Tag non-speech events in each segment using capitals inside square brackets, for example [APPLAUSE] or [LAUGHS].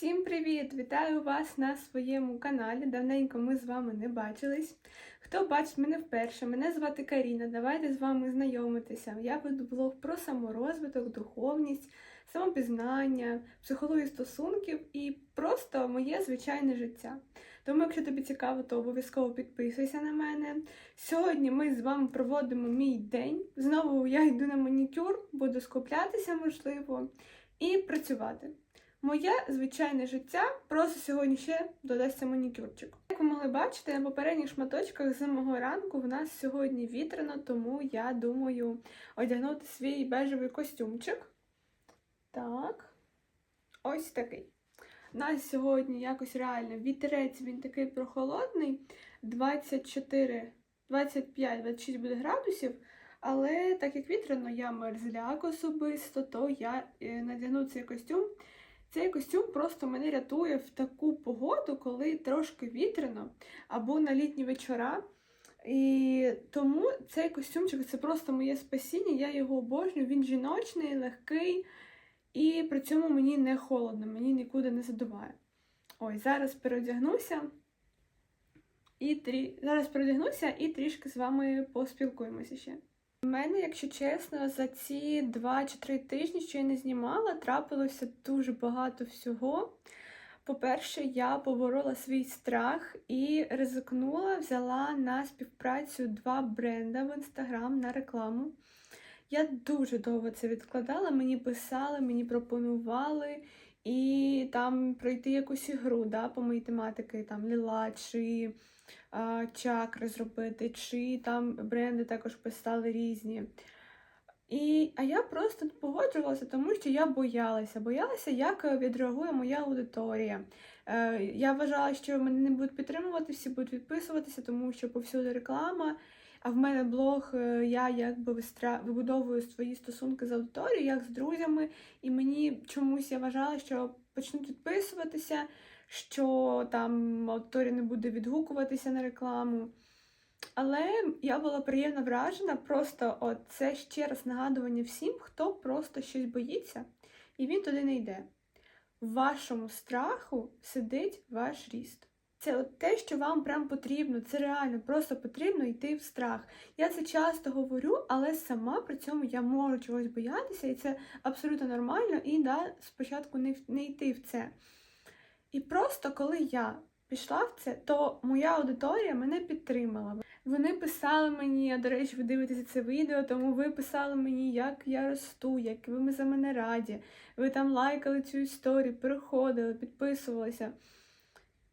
Всім привіт! Вітаю вас на своєму каналі. Давненько ми з вами не бачились. Хто бачить мене вперше, мене звати Каріна. Давайте з вами знайомитися. Я веду блог про саморозвиток, духовність, самопізнання, психологію стосунків і просто моє звичайне життя. Тому, якщо тобі цікаво, то обов'язково підписуйся на мене. Сьогодні ми з вами проводимо мій день. Знову я йду на манікюр, буду скуплятися, можливо, і працювати. Моє звичайне життя просто сьогодні ще додасться манікюрчик. Як ви могли бачити, на попередніх шматочках з мого ранку в нас сьогодні вітряно, тому я думаю одягнути свій бежевий костюмчик. Так, ось такий. Нас сьогодні якось реально вітерець, він такий прохолодний, 24, 25-26 буде градусів. Але так як вітряно, я мерзляк особисто, то я е, надягну цей костюм. Цей костюм просто мене рятує в таку погоду, коли трошки вітряно, або на літні вечора. І тому цей костюмчик це просто моє спасіння, я його обожнюю, він жіночний, легкий, і при цьому мені не холодно, мені нікуди не задуває. Ой, зараз переодягнуся і трі... зараз переодягнуся і трішки з вами поспілкуємося ще. У мене, якщо чесно, за ці 2 чи 3 тижні, що я не знімала, трапилося дуже багато всього. По-перше, я поборола свій страх і ризикнула, взяла на співпрацю два бренда в інстаграм на рекламу. Я дуже довго це відкладала, мені писали, мені пропонували і там пройти якусь ігру да, по моїй тематики, там ліла чи а, чакри зробити, чи там бренди також писали різні. І, А я просто погоджувалася, тому що я боялася. Боялася, як відреагує моя аудиторія. Е, Я вважала, що мене не будуть підтримувати, всі будуть відписуватися, тому що повсюди реклама. А в мене блог, е, я якби вибудовую свої стосунки з аудиторією, як з друзями, і мені чомусь я вважала, що почнуть відписуватися, що там аудиторія не буде відгукуватися на рекламу. Але я була приємно вражена, просто от це ще раз нагадування всім, хто просто щось боїться, і він туди не йде. В вашому страху сидить ваш ріст. Це от те, що вам прям потрібно, це реально, просто потрібно йти в страх. Я це часто говорю, але сама при цьому я можу чогось боятися, і це абсолютно нормально, і да, спочатку не, не йти в це. І просто коли я пішла в це, то моя аудиторія мене підтримала. Вони писали мені, а до речі, ви дивитеся це відео, тому ви писали мені, як я росту, як ви за мене раді. Ви там лайкали цю історію, переходили, підписувалися.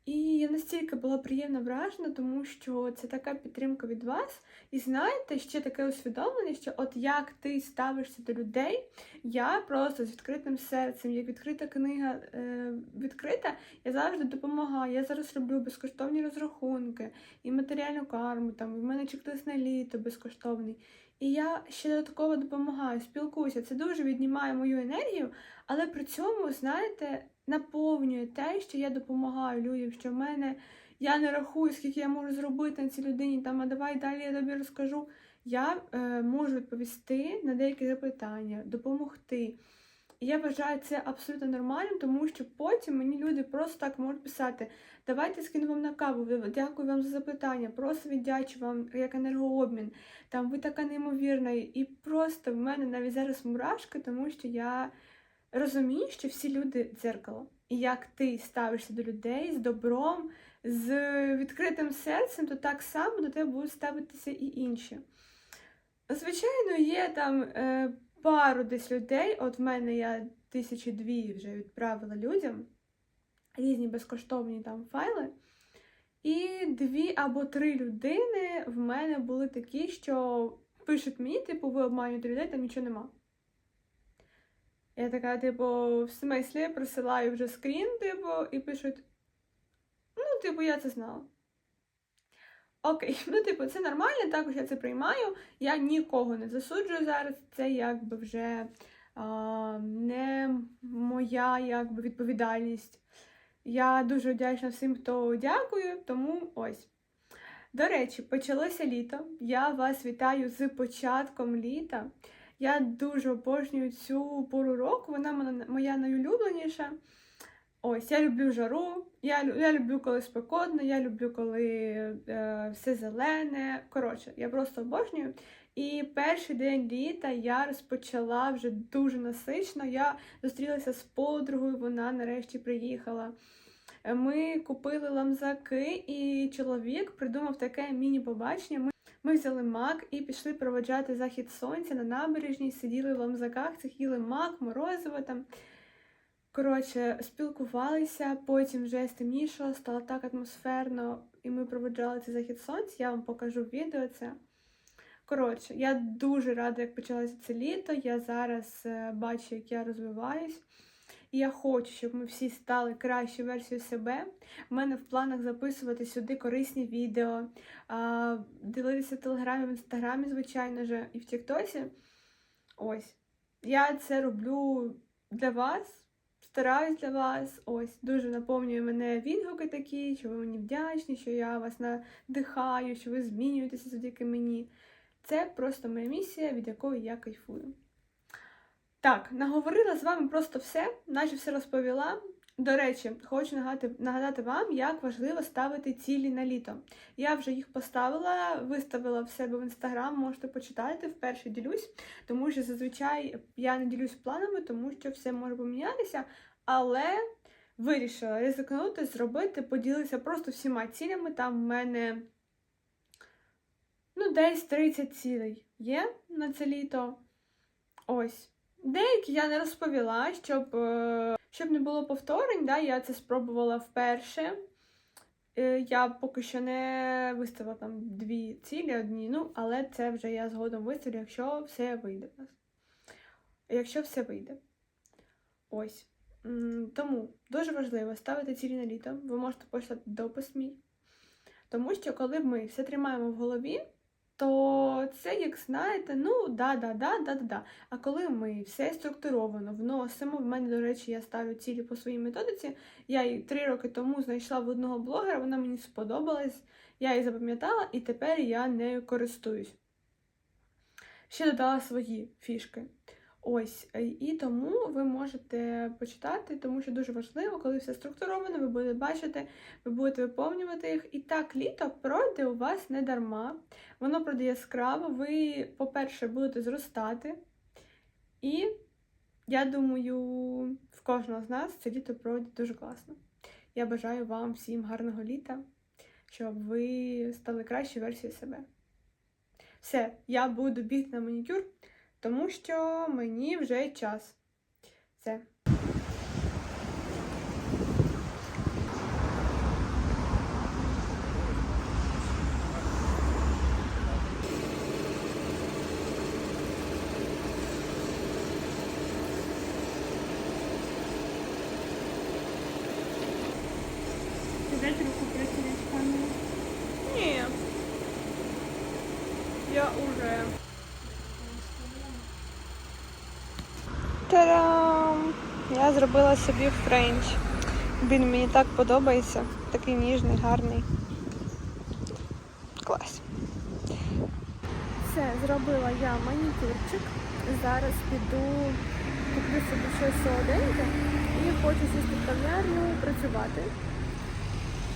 І я настільки була приємно вражена, тому що це така підтримка від вас. І знаєте, ще таке усвідомлення, що от як ти ставишся до людей, я просто з відкритим серцем, як відкрита книга е, відкрита, я завжди допомагаю. Я зараз роблю безкоштовні розрахунки і матеріальну карму, там, в мене чек-лист на літо безкоштовний. І я ще додатково допомагаю, спілкуюся. Це дуже віднімає мою енергію, але при цьому, знаєте, наповнює те, що я допомагаю людям, що в мене я не рахую, скільки я можу зробити на цій людині, там, а давай далі я тобі розкажу. Я е, можу відповісти на деякі запитання, допомогти. І я вважаю це абсолютно нормальним, тому що потім мені люди просто так можуть писати: давайте скину вам на каву, дякую вам за запитання, просто віддячу вам як енергообмін. Там ви така неймовірна. І просто в мене навіть зараз мурашки, тому що я розумію, що всі люди дзеркало. І як ти ставишся до людей з добром, з відкритим серцем, то так само до тебе будуть ставитися і інші. Звичайно, є там е, пару десь людей, от в мене я тисячі дві вже відправила людям різні безкоштовні там файли. І дві або три людини в мене були такі, що пишуть мені, типу, ви обманюєте людей, там нічого нема. Я така, типу, в смислі присилаю вже скрін, типу, і пишуть: ну, типу, я це знала. Окей, [LAUGHS] ну, типу, це нормально, також я це приймаю. Я нікого не засуджую зараз. Це якби вже а, не моя якби, відповідальність. Я дуже вдячна всім, хто дякує, тому ось. До речі, почалося літо. Я вас вітаю з початком літа. Я дуже обожнюю цю пору року, вона моя найулюбленіша. Ось, я люблю жару, я, я люблю, коли спекотно, я люблю, коли е, все зелене. Коротше, я просто обожнюю. І перший день літа я розпочала вже дуже насично. Я зустрілася з подругою, вона нарешті приїхала. Ми купили ламзаки, і чоловік придумав таке міні-побачення. Ми, ми взяли мак і пішли проводжати захід сонця на набережній, сиділи в ламзаках, цих їли мак, морозиво там. Коротше, спілкувалися, потім вже стемнішало, стало так атмосферно, і ми проводжали цей захід сонця. Я вам покажу відео це. Коротше, я дуже рада, як почалося це літо. Я зараз е, бачу, як я розвиваюсь. І я хочу, щоб ми всі стали кращою версією себе. У мене в планах записувати сюди корисні відео, ділитися в телеграмі, в інстаграмі, звичайно же, і в Тіктосі. Ось. Я це роблю для вас, стараюсь для вас. Ось. Дуже наповнює мене відгуки такі, що ви мені вдячні, що я вас надихаю, що ви змінюєтеся завдяки мені. Це просто моя місія, від якої я кайфую. Так, наговорила з вами просто все, наче все розповіла. До речі, хочу нагадати, нагадати вам, як важливо ставити цілі на літо. Я вже їх поставила, виставила в себе в інстаграм, можете почитати, вперше ділюсь, тому що зазвичай я не ділюсь планами, тому що все може помінятися, але вирішила ризикнути, зробити, поділитися просто всіма цілями. Там в мене ну, десь 30 цілей є на це літо. Ось. Деякі я не розповіла, щоб, е, щоб не було повторень, да, я це спробувала вперше. Е, Я поки що не виставила там дві цілі одні, ну, але це вже я згодом виставлю, якщо все вийде. Якщо все вийде. Ось. Тому дуже важливо ставити цілі на літо. Ви можете почитати допис мій. Тому що коли ми все тримаємо в голові, то це, як знаєте, ну да-да-да, да-да-да. А коли ми все структуровано вносимо, в мене, до речі, я ставлю цілі по своїй методиці. Я її три роки тому знайшла в одного блогера, вона мені сподобалась, я її запам'ятала, і тепер я нею користуюсь. Ще додала свої фішки. Ось, е, і тому ви можете почитати, тому що дуже важливо, коли все структуровано, ви будете бачити, ви будете виповнювати їх. І так літо пройде у вас не дарма. Воно пройде яскраво, ви, по-перше, будете зростати. І я думаю, в кожного з нас це літо пройде дуже класно. Я бажаю вам всім гарного літа, щоб ви стали кращою версією себе. Все, я буду бігти на манікюр, тому що мені вже час. Все. Та-дам! Я зробила собі френч. Він мені так подобається. Такий ніжний, гарний. Клас. Все, зробила я манікюрчик. Зараз піду куплю собі щось солоденьке і хочу сісти в кав'ярню працювати.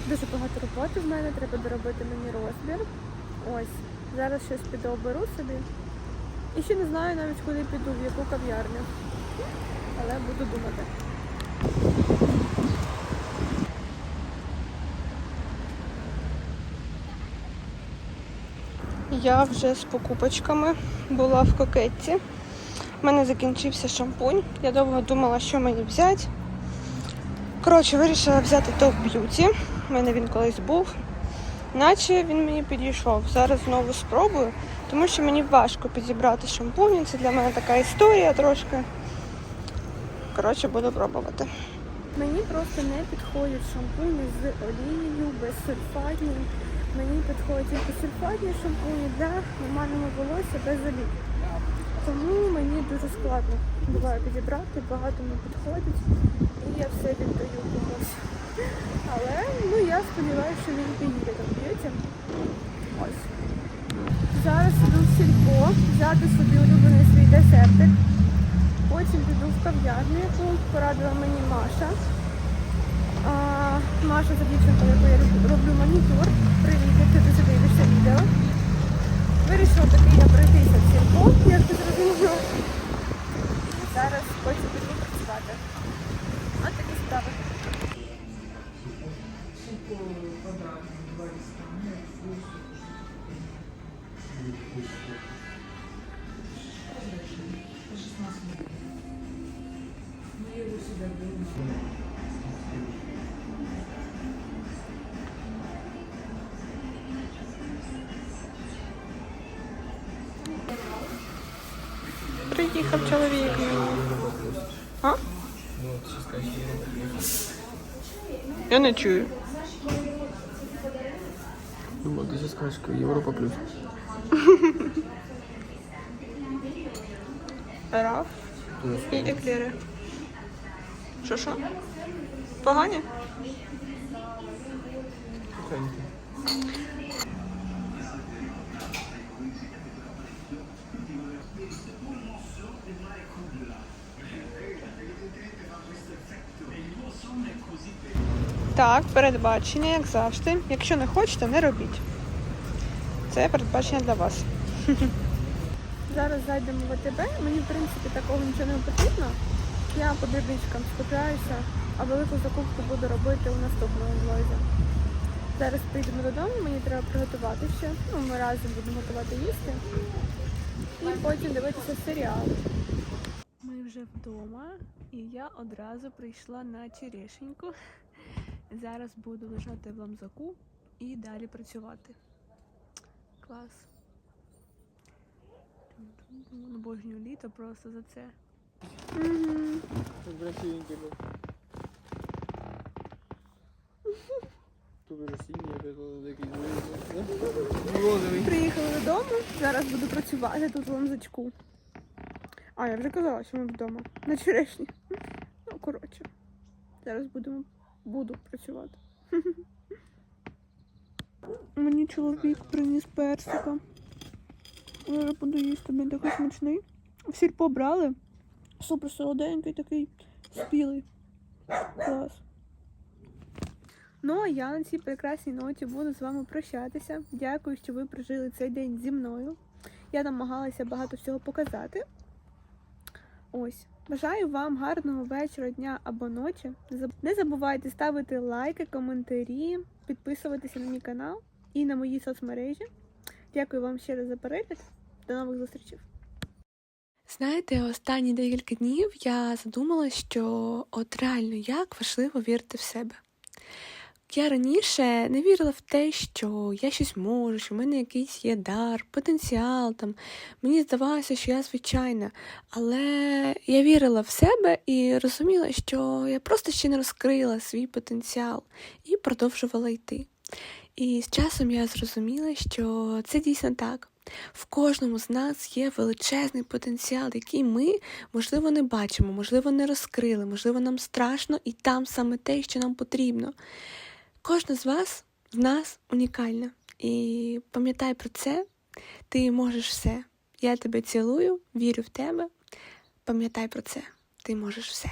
Дуже багато роботи в мене, треба доробити мені розбір. Ось, зараз щось піду оберу собі. І ще не знаю навіть куди піду, в яку кав'ярню. Але буду думати. Я вже з покупочками була в кокетці. У мене закінчився шампунь. Я довго думала, що мені взяти. Коротше, вирішила взяти топ б'юті. У мене він колись був. Наче він мені підійшов. Зараз знову спробую, тому що мені важко підібрати шампунь. Це для мене така історія трошки. Коротше, буду пробувати. Мені просто не підходять шампуні з олією, без сульфатні. Мені підходять тільки сульфатні шампуні для нормального волосся без олії. Тому мені дуже складно буває підібрати, багато не підходить. І я все віддаю комусь. Але ну я сподіваюся, що він підійде до б'юті. Ось. Зараз іду в сільпо, взяти собі улюблений свій десертик. Потім піду в кав'ярню, яку порадила мені Маша. Маша за дівчинку, яку я роблю манікюр. Привіт, якщо ти сюди дивишся відео. Вирішила таки я пройтися в сільпо, як ти зрозуміла. Зараз хочу піти працювати. Ось такі справи. Приїхав чоловік. А? Я не чую. Думал, ты сейчас скажешь, что Европа плюс. Раф і еклери. Що що? Погані? Так, передбачення, як завжди. Якщо не хочете, не робіть. Це передбачення для вас. [LAUGHS] Зараз зайдемо в АТБ. Мені, в принципі, такого нічого не потрібно. Я по дрібничкам скупляюся, а велику закупку буду робити у наступному влозі. Зараз прийдемо додому, мені треба приготувати ще. Ну, ми разом будемо готувати їсти. І потім дивитися серіал. Ми вже вдома, і я одразу прийшла на черешеньку. Зараз буду лежати в ламзаку і далі працювати. Клас. Обожнюю літо просто за це. Угу. Красивенький был. Тут уже синий, опять вот такие звезды. Розовый. Приїхали додому, зараз буду працювати тут в ламзачку. А, я вже казала, що ми вдома. На черешні. Ну, коротше. Зараз будемо буду працювати. [LAUGHS] Мені чоловік приніс персика. Зараз буду їсти, він такий смачний. В сільпо брали. Супер солоденький такий, спілий. Клас. Ну а я на цій прекрасній ноті буду з вами прощатися. Дякую, що ви прожили цей день зі мною. Я намагалася багато всього показати. Ось. Бажаю вам гарного вечора, дня або ночі. Не забувайте ставити лайки, коментарі, підписуватися на мій канал і на мої соцмережі. Дякую вам ще раз за перегляд. До нових зустрічей. Знаєте, останні декілька днів я задумала, що от реально як важливо вірити в себе. Я раніше не вірила в те, що я щось можу, що в мене якийсь є дар, потенціал там. Мені здавалося, що я звичайна. Але я вірила в себе і розуміла, що я просто ще не розкрила свій потенціал і продовжувала йти. І з часом я зрозуміла, що це дійсно так. В кожному з нас є величезний потенціал, який ми, можливо, не бачимо, можливо, не розкрили, можливо, нам страшно, і там саме те, що нам потрібно. Кожна з вас, з нас унікальна. І пам'ятай про це, ти можеш все. Я тебе цілую, вірю в тебе. Пам'ятай про це, ти можеш все.